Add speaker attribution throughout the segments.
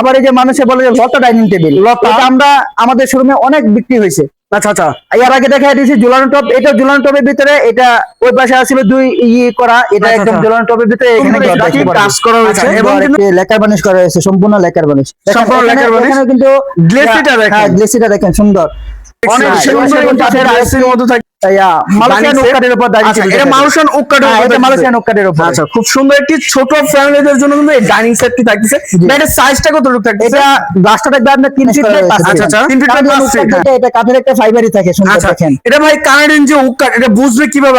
Speaker 1: আবার এই যে মানুষে বলে যে লতা ডাইনিং টেবিল
Speaker 2: লতা?
Speaker 1: আমরা আমাদের শোরুমে অনেক বিক্রি হয়েছে
Speaker 2: আচ্ছা আচ্ছা
Speaker 1: এর আগে দেখা দিয়েছি টপ এটা টপের ভিতরে এটা ওই পাশে আসছিল দুই ইয়ে করা এটা
Speaker 2: আচ্ছা,
Speaker 1: একদম
Speaker 2: আচ্ছা।
Speaker 1: ঝুলানো টপের ভিতরে এখানে।
Speaker 2: কাজ করা হয়েছে এবং
Speaker 1: এবং লেকার বানিশ করা হয়েছে সম্পূর্ণ লেকার বানিশ
Speaker 2: সম্পূর্ণ লেকার বানিশ।
Speaker 1: এখানে কিন্তু
Speaker 2: গ্লেসিটা দেখেন।
Speaker 1: হ্যাঁ গ্লেসিটা দেখেন সুন্দর
Speaker 2: অনেক সুন্দর
Speaker 1: কাঠের
Speaker 2: থাকে আচ্ছা উক্কাটের
Speaker 1: হ্যাঁ,
Speaker 2: আচ্ছা খুব সুন্দর একটি ছোট ফ্যামিলিদের জন্য কিন্তু এই ডাইনিং সেটটি থাকতেছে। এটার সাইজটা কতটুকু থাকতেছে?
Speaker 1: এটা থাকবে আপনার তিন ফিট
Speaker 2: আচ্ছা, তিন ফিট।
Speaker 1: এটা কাঠের একটা ফাইবারই থাকে দেখেন।
Speaker 2: এটা ভাই কানাডিয়ান যে উক্কাট এটা বুঝবে কীভাবে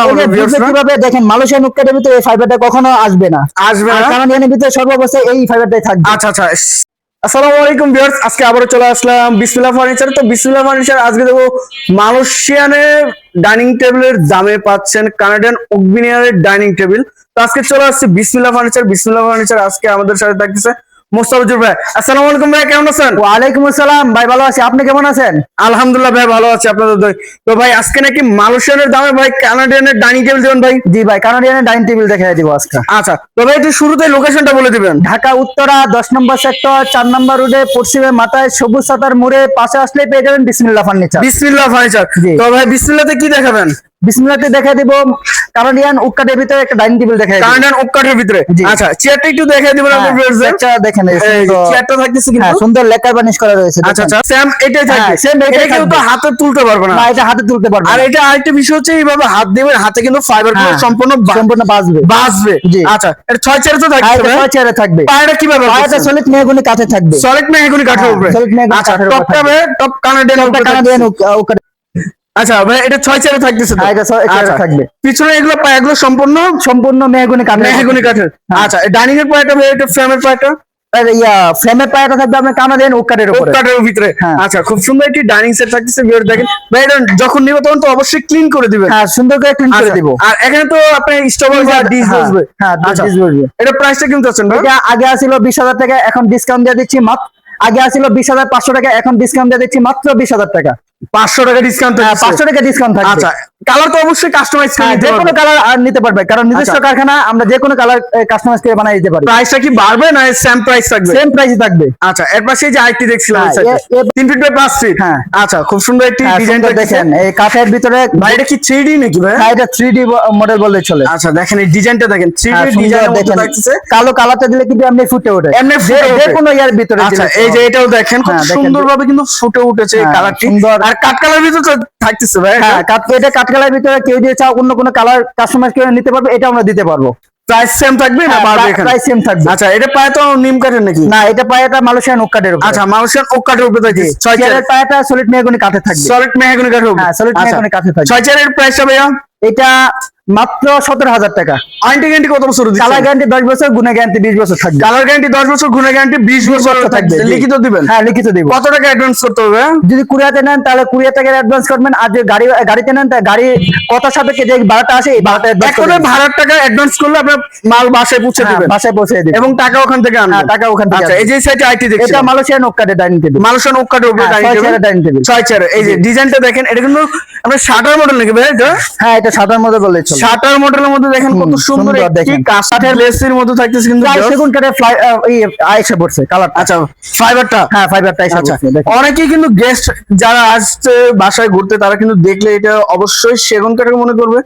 Speaker 1: দেখেন মালয়েশিয়ান উকাটের ভিতরে এই ফাইবারটা কখনো আসবে না।
Speaker 2: আসবে না?
Speaker 1: এর ভিতরে সর্বাবস্থায় এই ফাইবারটাই থাকবে।
Speaker 2: আচ্ছা আচ্ছা আসসালামু আলাইকুম ভিউয়ার্স, আজকে আবারও চলে আসলাম বিসমিল্লাহ ফার্নিচার। তো বিসমিল্লাহ ফার্নিচার, আজকে দেখো মালয়েশিয়ানের ডাইনিং টেবিলের দামে পাচ্ছেন কানাডিয়ান অগ্নিয়ারের ডাইনিং টেবিল। তো আজকে চলে আসছে বিসমিল্লাহ ফার্নিচার বিসমিল্লাহ ফার্নিচার আজকে আমাদের সাথে থাকতেছে মোস্তাফিজুর ভাই আসসালামু আলাইকুম ভাই কেমন আছেন?
Speaker 1: ওয়ালাইকুম আসসালাম ভাই ভালো আছি আপনি কেমন আছেন?
Speaker 2: আলহামদুলিল্লাহ ভাই ভালো আছি আপনাদের তো ভাই আজকে নাকি মালয়েশিয়ানের দামে ভাই কানাডিয়ানের ডাইনিং টেবিল দেবেন ভাই?
Speaker 1: জি ভাই কানাডিয়ানের ডাইনিং টেবিল দেখাই দিব আজকে।
Speaker 2: আচ্ছা তো ভাই একটু শুরুতে লোকেশনটা বলে দিবেন।
Speaker 1: ঢাকা উত্তরা দশ নম্বর সেক্টর চার নম্বর রোডে পশ্চিমে মাথায় সবুজ সাতার মোড়ে পাশে আসলে পেয়ে যাবেন বিসমিল্লাহ ফার্নিচার
Speaker 2: বিসমিল্লাহ ফার্নিচার। তো ভাই বিসমিল্লাতে কি দেখাবেন?
Speaker 1: বিসমিল্লাহতে দেখা দিব কানাডিয়ান উক্কাটের ভিতরে একটা ডাইনিং টেবিল দিব।
Speaker 2: কানাডিয়ান ওকাটের ভিতরে? আচ্ছা চেয়ারটা একটু দেখাই দিবেন
Speaker 1: হ্যাঁ,
Speaker 2: আমাদের ভিউয়ার্সদের
Speaker 1: চেয়ারটা দেখেন এই
Speaker 2: চেয়ারটা থাকতেছে
Speaker 1: হ্যাঁ
Speaker 2: কিন্তু
Speaker 1: সুন্দর লেকার বানিশ করা রয়েছে
Speaker 2: আচ্ছা আচ্ছা স্যাম এটাই থাকবে।
Speaker 1: হ্যাঁ, এটাই
Speaker 2: এটা কিন্তু
Speaker 1: থাকবে।
Speaker 2: হাতে তুলতে পারবে না।
Speaker 1: না এটা হাতে তুলতে পারবে
Speaker 2: আর এটা আরেকটা বিষয় হচ্ছে এইভাবে হাত দিবেন হাতে কিন্তু ফাইবারগুলো
Speaker 1: হ্যাঁ,
Speaker 2: সম্পূর্ণ
Speaker 1: সম্পূর্ণ বাঁচবে। জি।
Speaker 2: আচ্ছা এটা ছয় চেয়ারে তো থাকবে
Speaker 1: এটা ছয় চেয়ারে থাকবে।
Speaker 2: পায়রা কীভাবে
Speaker 1: পায়াটা সলিড মেহগুনি কাঠে থাকবে।
Speaker 2: সলিড মেহগুনি কাঠের
Speaker 1: হ্যাঁ,
Speaker 2: উপরে।
Speaker 1: solid মেহগনি
Speaker 2: আচ্ছা
Speaker 1: উপর
Speaker 2: টপ কানাডিয়ান
Speaker 1: এটা কানাডিয়ান উক্কাট
Speaker 2: আচ্ছা ভাই এটা ছয় চেয়ারে থাকতেছে তো?
Speaker 1: হ্যাঁ, এটা ছয় চেয়ারে
Speaker 2: আচ্ছা।
Speaker 1: থাকবে।
Speaker 2: পিছনে এগুলো পায়াগুলো সম্পূর্ণ?
Speaker 1: সম্পূর্ণ মেহগুনি কাঠের
Speaker 2: মেহগুনি কাঠের।
Speaker 1: হ্যাঁ।
Speaker 2: আচ্ছা ডাইনিং এর পায়াটা এটা ফ্রেমের পায়াটা?
Speaker 1: আর ইয়া ফ্রেমের পায়াটা থাকবে আপনার উপরে।
Speaker 2: কাঠের ভিতরে।
Speaker 1: হ্যাঁ।
Speaker 2: আচ্ছা খুব সুন্দর একটি ডাইনিং সেট থাকতেছে ভিউয়ার দেখেন। ভাই এটা যখন নিবে তখন তো অবশ্যই ক্লিন করে দিবেন।
Speaker 1: হ্যাঁ সুন্দর করে ক্লিন করে
Speaker 2: আচ্ছা,
Speaker 1: দিব।
Speaker 2: আর এখানে তো আপনি ডিশ বসবে।
Speaker 1: হ্যাঁ
Speaker 2: আচ্ছা
Speaker 1: ডিশ বসবে।
Speaker 2: এটা প্রাইসটা কিন্তু আছেন ভাই?
Speaker 1: এটা আগে আসিল বিশ হাজার টাকা এখন ডিসকাউন্ট দিয়ে দিচ্ছি মাত্র। আগে আসিল বিশ হাজার পাঁচশো টাকা এখন ডিসকাউন্ট দিয়ে দিচ্ছি মাত্র বিশ হাজার টাকা।
Speaker 2: পাঁচশো টাকা ডিসকাউন্ট
Speaker 1: হ্যাঁ, পাঁচশো টাকা ডিসকাউন্ট থাকে
Speaker 2: আচ্ছা কালার তো অবশ্যই কাস্টমাইজ করে
Speaker 1: হ্যাঁ, যে কোনো কালার নিতে পারবে কারণ নিজস্ব
Speaker 2: আচ্ছা।
Speaker 1: কারখানা আমরা যে কোনো কালার কাস্টমাইজ করে বানিয়ে দিতে পারি।
Speaker 2: প্রাইসটা কি বাড়বে না সেম প্রাইস থাকবে?
Speaker 1: সেম প্রাইসে থাকবে।
Speaker 2: আচ্ছা এর পাশে যে আরেকটি দেখছিলাম
Speaker 1: হ্যাঁ,
Speaker 2: ফিট বাই পাঁচ ফিট
Speaker 1: হ্যাঁ।
Speaker 2: আচ্ছা খুব সুন্দর একটি
Speaker 1: হ্যাঁ,
Speaker 2: ডিজাইন
Speaker 1: দেখেন। এই কাঠের ভিতরে
Speaker 2: ভাই এটা কি থ্রি ডি নাকি ভাই?
Speaker 1: হ্যাঁ, এটা মডেল বললে চলে।
Speaker 2: আচ্ছা দেখেন এই ডিজাইনটা দেখেন। থ্রি
Speaker 1: হ্যাঁ, দেখেন। কালো কালারটা দিলে কিন্তু এমনি ফুটে ওঠে।
Speaker 2: এমনি
Speaker 1: যে-। কোনো ইয়ার ভিতরে
Speaker 2: আচ্ছা এই যে এটাও দেখেন খুব
Speaker 1: হ্যাঁ,
Speaker 2: সুন্দরভাবে কিন্তু ফুটে উঠেছে
Speaker 1: হ্যাঁ,
Speaker 2: কালারটি। আর কাঠ কালার ভিতরে থাকতেছে ভাই
Speaker 1: হ্যাঁ কাঠ এটা কাঠ কালার ভিতরে কেউ যদি চাও অন্য কোনো কালার কাস্টমাইজ করে নিতে পারবে এটা আমরা দিতে পারব।
Speaker 2: প্রাইস সেম থাকবে না বাড়বে এখানে?
Speaker 1: প্রাইস সেম থাকবে।
Speaker 2: আচ্ছা এটা পায়ে তো নিম কাঠের নাকি?
Speaker 1: না এটা পায়েটা মালয়েশিয়ান উপরে।
Speaker 2: আচ্ছা মানুষের ওক কাঠের উপরে থাকে ছয়
Speaker 1: চেয়ারের পায়াটা সলিড মেহগুনি কাঠে থাকবে।
Speaker 2: সলিড মেহগুনি কাঠের উপরে।
Speaker 1: হ্যাঁ সলিড
Speaker 2: আচ্ছা
Speaker 1: কাঠে থাকবে।
Speaker 2: চারের প্রাইসটা ভাইয়া?
Speaker 1: এটা মাত্র সতেরো হাজার টাকা।
Speaker 2: ওয়ারেন্টি গ্যারান্টি কত বছর
Speaker 1: কালার গ্যারান্টি দশ বছর গুণে গ্যারান্টি বিশ বছর থাকবে।
Speaker 2: কালার গ্যারান্টি দশ বছর গুণে গ্যারান্টি বিশ বছর থাকবে লিখিত দিবেন?
Speaker 1: হ্যাঁ লিখিত দিব।
Speaker 2: কত টাকা অ্যাডভান্স করতে হবে?
Speaker 1: যদি কুরিয়াতে নেন তাহলে টাকার অ্যাডভান্স করবেন। আর গাড়ি গাড়িতে নেন গাড়ি কত সাপেক্ষে যে ভাড়াটা আসে এই ভাড়াটা।
Speaker 2: ভাড়ার টাকা অ্যাডভান্স করলে আপনার মাল বাসায় পৌঁছে
Speaker 1: হ্যাঁ,
Speaker 2: দিবেন।
Speaker 1: বাসায় পৌঁছে দিবেন।
Speaker 2: এবং টাকা ওখান থেকে
Speaker 1: হ্যাঁ,
Speaker 2: আনবেন
Speaker 1: টাকা ওখান থেকে
Speaker 2: আচ্ছা এই। যে সাইটে আইটি দেখছি।
Speaker 1: এটা মালয়েশিয়ান ওক্কাটে ডাইনিং টেবিল
Speaker 2: মানুষের ওক কাঠের উপরে
Speaker 1: হ্যাঁ,
Speaker 2: ডাইনিং টেবিল। ছয় চেয়ার এই যে ডিজাইনটা দেখেন এটা কিন্তু আপনার শাটার মডেল নাকি ভাই এটা?
Speaker 1: হ্যাঁ এটা সাদার মধ্যে বললে চলে।
Speaker 2: শাটার মডেলের মধ্যে দেখেন কত সুন্দর একটি। কাঠের লেসের মধ্যে থাকতেছে কিন্তু
Speaker 1: সেগুন কাঠের ফ্লাই আইসা পড়ছে কালার
Speaker 2: আচ্ছা ফাইবারটা
Speaker 1: হ্যাঁ ফাইবারটা আইসা
Speaker 2: আচ্ছা
Speaker 1: পড়ছে।
Speaker 2: অনেকেই কিন্তু গেস্ট যারা আসছে বাসায় ঘুরতে তারা কিন্তু দেখলে এটা অবশ্যই সেগুন কাঠের মনে করবে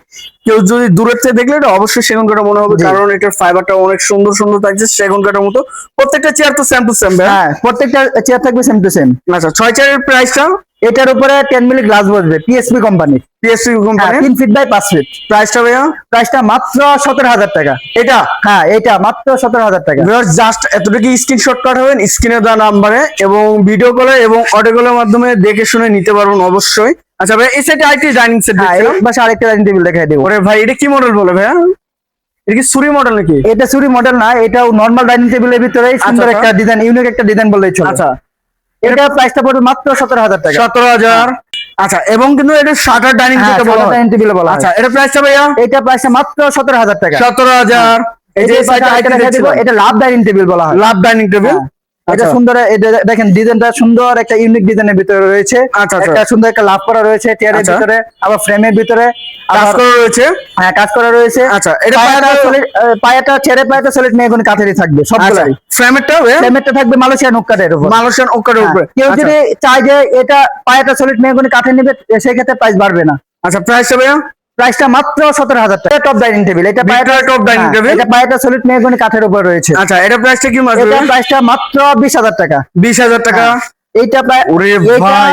Speaker 2: কেউ যদি দূরের থেকে দেখলে এটা অবশ্যই সেগুন কাঠের মনে হবে। কারণ এটার ফাইবারটা অনেক সুন্দর সুন্দর থাকছে সেগুন কাঠের মতো প্রত্যেকটা চেয়ার তো সেম টু সেম
Speaker 1: হ্যাঁ প্রত্যেকটা চেয়ার থাকবে সেম টু সেম
Speaker 2: আচ্ছা ছয় চেয়ারের প্রাইসটা
Speaker 1: এটার উপরে টেন মিলি গ্লাস বসবে পিএসপি কোম্পানি
Speaker 2: পিএসসি কোম্পানি
Speaker 1: তিন ফিট বাই পাঁচ ফিট
Speaker 2: প্রাইসটা ভাইয়া?
Speaker 1: প্রাইসটা মাত্র সতেরো হাজার টাকা।
Speaker 2: এটা?
Speaker 1: হ্যাঁ এটা মাত্র সতেরো হাজার টাকা।
Speaker 2: জাস্ট এতটুকু স্ক্রিনশট পাঠাবেন স্ক্রিনে দেওয়া নাম্বারে এবং ভিডিও কলে এবং অডিও কলের মাধ্যমে দেখে শুনে নিতে পারবেন অবশ্যই। আচ্ছা ভাই এই সাইডে আরেকটি ডাইনিং সেট
Speaker 1: হ্যাঁ এই পাশে আরেকটা ডাইনিং টেবিল দেখাই দেবো।
Speaker 2: ওরে ভাই এটা কি মডেল বলে ভাইয়া? এটা কি সুরি মডেল নাকি?
Speaker 1: এটা চুরি মডেল না এটাও নর্মাল ডাইনিং টেবিলের ভিতরে সুন্দর
Speaker 2: আচ্ছা।
Speaker 1: একটা ডিজাইন ইউনিক একটা ডিজাইন বললেই চলে।
Speaker 2: আচ্ছা।
Speaker 1: এটা প্রাইসটা পড়বে মাত্র সতেরো হাজার টাকা।
Speaker 2: সতেরো হাজার। আচ্ছা এবং কিন্তু এটা শাটার ডাইনিং
Speaker 1: হ্যাঁ,
Speaker 2: যেটা বলা।
Speaker 1: ডাইনিং টেবিল বলা
Speaker 2: আচ্ছা এটা প্রাইসটা ভাইয়া?
Speaker 1: এটা প্রাইসটা মাত্র সতেরো হাজার টাকা।
Speaker 2: সতেরো হাজার। এই যে
Speaker 1: এটা লাভ ডাইনিং টেবিল বলা হয়।
Speaker 2: Love dining table.
Speaker 1: এটা
Speaker 2: আচ্ছা।
Speaker 1: সুন্দর দেখেন ডিজাইনটা সুন্দর একটা ইউনিক ডিজাইনের ভিতরে রয়েছে।
Speaker 2: আচ্ছা, আচ্ছা।
Speaker 1: একটা সুন্দর একটা লাভ করা রয়েছে চেয়ারের। ভিতরে আবার ফ্রেমের ভিতরে।
Speaker 2: কাজ করা রয়েছে?
Speaker 1: হ্যাঁ কাজ করা রয়েছে।
Speaker 2: আচ্ছা এটা
Speaker 1: পায়াটা
Speaker 2: পায়াটা
Speaker 1: solid, পায়াটা ছেড়ে পায়াটা সলিড মেহগনি কাঠেরই থাকবে সবগুলাই।
Speaker 2: ফ্রেমেরটা
Speaker 1: ফ্রেমেরটা থাকবে মালয়েশিয়ান উক্কাটের উপর।
Speaker 2: মালয়েশিয়ান ওকার
Speaker 1: হ্যাঁ, কেউ। যদি চায় যে এটা পায়াটা সলিড মেহগনি কাঠে নেবে সেই ক্ষেত্রে প্রাইস বাড়বে না।
Speaker 2: আচ্ছা প্রাইসটা ভাইয়া
Speaker 1: প্রাইসটা মাত্র সতেরো হাজার টাকা। টপ ডাইনিং টেবিল এটা পায়াটা
Speaker 2: টপ
Speaker 1: ডাইনিং
Speaker 2: টেবিল?
Speaker 1: এটা পায়াটা সলিড মেহগনি কাঠের উপর রয়েছে।
Speaker 2: আচ্ছা এটা প্রাইসটা কি মাস
Speaker 1: এটা প্রাইসটা মাত্র বিশ হাজার টাকা।
Speaker 2: বিশ হাজার টাকা?
Speaker 1: হ্যাঁ, এইটা প্রায়
Speaker 2: ওরে ভাই।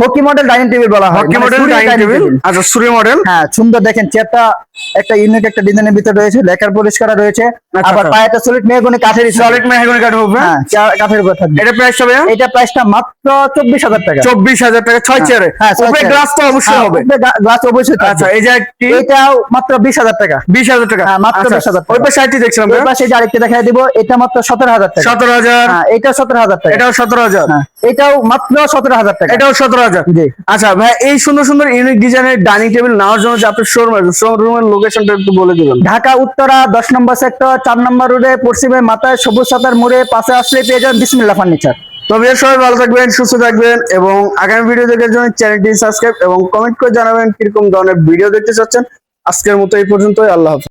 Speaker 1: হকি মডেল ডাইনিং টেবিল বলা হয়
Speaker 2: হকি মডেল ডাইনিং টেবিল আচ্ছা সুরে মডেল
Speaker 1: হ্যাঁ সুন্দর দেখেন চেয়ারটা একটা ইউনিক একটা ডিজাইনের ভিতরে রয়েছে লেখার পলিশ করা রয়েছে
Speaker 2: আচ্ছা,
Speaker 1: আবার
Speaker 2: আচ্ছা।
Speaker 1: পায়াটা সলিড মেহগনি কাঠের
Speaker 2: সলিড মেহগনি কাঠ হবে
Speaker 1: হ্যাঁ? কাঠের উপর থাকবে।
Speaker 2: এটা প্রাইসটা ভাইয়া
Speaker 1: এটা প্রাইসটা মাত্র চব্বিশ হাজার টাকা।
Speaker 2: চব্বিশ হাজার টাকা ছয় চেয়ারে
Speaker 1: হ্যাঁ, ছয়
Speaker 2: উপরে। গ্লাস তো অবশ্যই হবে।
Speaker 1: গ্লাস অবশ্যই থাকবে।
Speaker 2: আচ্ছা এই যে একটি
Speaker 1: এটাও মাত্র বিশ হাজার টাকা।
Speaker 2: বিশ হাজার টাকা।
Speaker 1: হ্যাঁ, মাত্র
Speaker 2: আচ্ছা,
Speaker 1: 20,000 টাকা।
Speaker 2: ওই পাশে আরেকটি দেখছিলাম
Speaker 1: এর পাশে যে আরেকটা দেখাই দিব এটা মাত্র সতেরো হাজার টাকা।
Speaker 2: সতেরো হাজার।
Speaker 1: হ্যাঁ এটা সতেরো হাজার টাকা।
Speaker 2: এটাও সতেরো হাজার।
Speaker 1: হ্যাঁ এটাও মাত্র সতেরো হাজার টাকা।
Speaker 2: এটাও সতেরো হাজার।
Speaker 1: জি।
Speaker 2: আচ্ছা ভাই এই সুন্দর সুন্দর ইউনিক ডিজাইনের ডাইনিং টেবিল নেওয়ার জন্য যে আপনার শোরুম শোরুমের লোকেশনটা একটু বলে দিবেন।
Speaker 1: ঢাকা উত্তরা দশ নম্বর সেক্টর চার নম্বর রোডে পশ্চিমে মাথায় সবুজ সাতার মোড়ে পাশে আসলে পেয়ে যান বিসমিল্লা ফার্নিচার
Speaker 2: তবে সবাই ভালো থাকবেন সুস্থ থাকবেন এবং আগামী ভিডিও দেখার জন্য চ্যানেলটি সাবস্ক্রাইব এবং কমেন্ট করে জানাবেন কীরকম ধরনের ভিডিও দেখতে চাচ্ছেন। আজকের মতো এই পর্যন্তই আল্লাহ হাফেজ।